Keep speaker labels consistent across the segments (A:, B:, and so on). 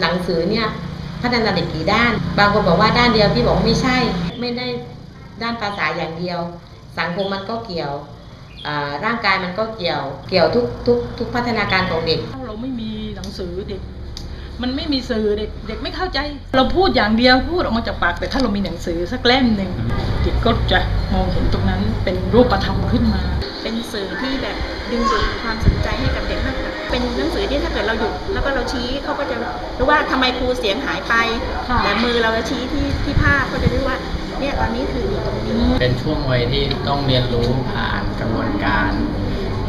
A: หนังสือเนี่ยพัฒนาเด็กกี่ด้าน บางคนบอกว่าด้านเดียวพี่บอกไม่ใช่ ไม่ได้ด้านภาษาอย่างเดียว สังคมมันก็เกี่ยวอ่าร่างกายมันก็เกี่ยว เกี่ยวทุกทุกทุกพัฒนาการของเด็ก
B: ถ้าเราไม่มีหนังสือเด็ก มันไม่มีสื่อเด็กเด็กไม่เข้าใจ เราพูดอย่างเดียวพูดออกมาจากปากแต่ถ้าเรามีหนังสือสักเล่มหนึ่งเด็กก็จะมองเห็นตรงนั้นเป็นรูปธรรมขึ้นมา
C: เป็นสื่อที่แบบดึงดูดความสนใจให้กับเด็กมากกว่าเป็นหนังสือที่ถ้า เกิดเราหยุดแล้วก็เราชี้เขาก็จะรู้ว่าทำไมครูเสียงหายไป
B: ค่ะ
C: แต่มือเราจะชี้ที่ที่ภาพก็จะรู้ว่าเนี่ยตอนนี้คืออยู่ตรงนี้
D: เป็นช่วงวัยที่ต้องเรียนรู้ผ่านกระบวนการ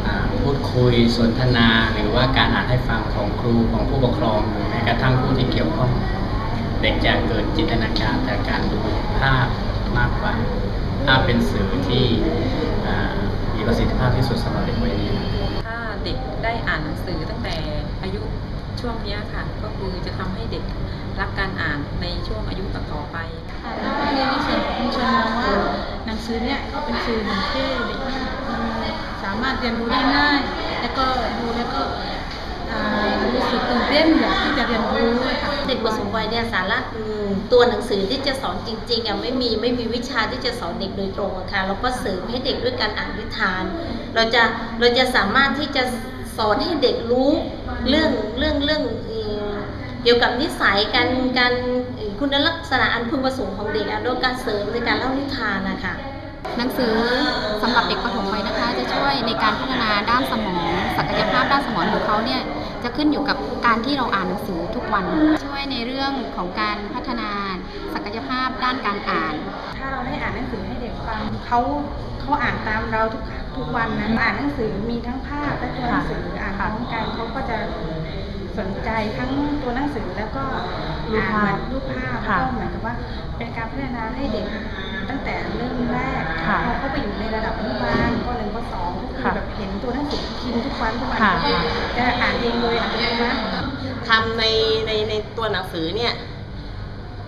D: อ่าพูดคุยสนทนา หรือว่าการอ่านให้ฟังของครูของผู้ปกครองหรือแม้กระทั่งผู้ที่เกี่ยวข้องเด็กจะเกิดจินตนาการจากการดูภาพมากกว่าภาพเป็นสื่อที่อ่ามีประสิทธิภาพที่สุดสำหรับเด็กวัยนี้
E: ถ้าเด็กได้อ่านหนังสือตั้งแต่อายุ ช่วงนี้ค่ะ ก็คือจะทำให้เด็กรักการอ่านในช่วงอายุต่อไป
B: ค่ะแล้วก็ในส่วนของคุณชนมองว่าหนังสือเนี่ยก็เป็นสื่อหนึ่งที่เด็กสามารถเรียนรู้ได้ง่ายแล้วก็ดูแล้วก็รู้สึกตื่นเต้นอยากที่จะเรียนรู้ค่ะ
F: เด็กผู้สูงวัยเนี่ยสาระอืมตัวหนังสือที่จะสอนจริงๆอะไม่มีไม่มีวิชาที่จะสอนเด็กโดยตรงอะค่ะเราก็เสริมให้เด็กด้วยการอ่านนิทาน เราจะเราจะสามารถที่จะสอนให้เด็กรู้ เรื่องเรื่องเรื่องเอ่อเกี่ยวกับนิสัยการการเอ่อคุณลักษณะอันพึงประสงค์ของเด็กอะโดยการเสริมในการเล่านิทานนะคะ
G: หนังสือสำหรับเด็กปฐมวัยนะคะ จะช่วยในการพัฒนาด้านสมอง ศักยภาพด้านสมองของเขาเนี่ยจะขึ้นอยู่กับการที่เราอ่านหนังสือทุกวัน ช่วยในเรื่องของการพัฒนาศักยภาพด้านการอ่าน
H: ถ้าเราได้ เด็กฟังเขาเขาอ่านตามเราทุกทุกวันนั้นอ่านหนังสือมีทั้งภาพและตัวหนังสืออ่านพร้อมกันเขาก็จะสนใจทั้งตัวหนังสือแล้วก็อ่านเหมือนรูปภาพแล้วก็เหมือนกับว่าเป็นการพัฒนาให้เด็กตั้งแต่เริ่มแรกพอเขาไปอยู่ในระดับอนุบาลก็หนึ่งก็สองก็คือแบบเห็นตัวหนังสือพิมพ์ทุกวันทุกวันก็จะอ่านเองเลยอัตโนมัติ
A: ทำในในในตัวหนังสือเนี่ย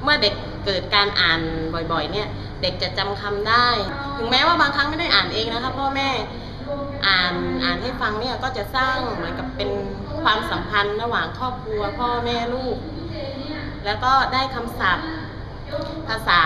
A: เมื่อเด็กเกิดการอ่านบ่อยๆ เนี่ย เด็กจะจำคำได้ ถึงแม้ว่าบางครั้งไม่ได้อ่านเองนะคะพ่อแม่อ่านอ่านให้ฟังเนี่ยก็จะสร้างเหมือนกับเป็นความสัมพันธ์ระหว่างครอบครัวพ่อแม่ลูก แล้วก็ได้คำศัพท์ ภาษา